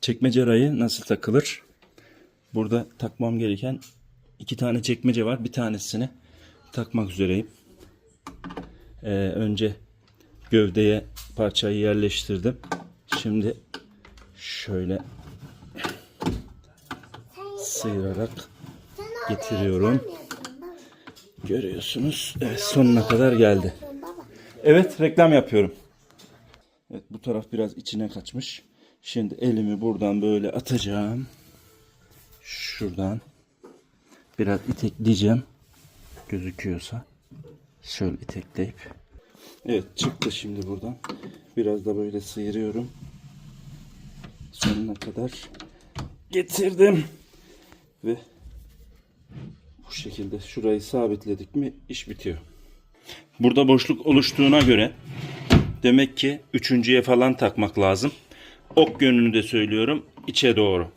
çekmece rayı nasıl takılır? Burada takmam gereken iki tane çekmece var. Bir tanesini takmak üzereyim. Ee, önce gövdeye parçayı yerleştirdim. Şimdi şöyle sıyırarak getiriyorum. Görüyorsunuz. Evet sonuna kadar geldi. Evet reklam yapıyorum. Evet bu taraf biraz içine kaçmış. Şimdi elimi buradan böyle atacağım. Şuradan biraz itekleyeceğim. Gözüküyorsa. Şöyle itekleyip. Evet çıktı şimdi buradan. Biraz da böyle sıyırıyorum. Sonuna kadar getirdim. Ve bu şekilde şurayı sabitledik mi iş bitiyor. Burada boşluk oluştuğuna göre demek ki üçüncüye falan takmak lazım. Ok yönünü de söylüyorum içe doğru.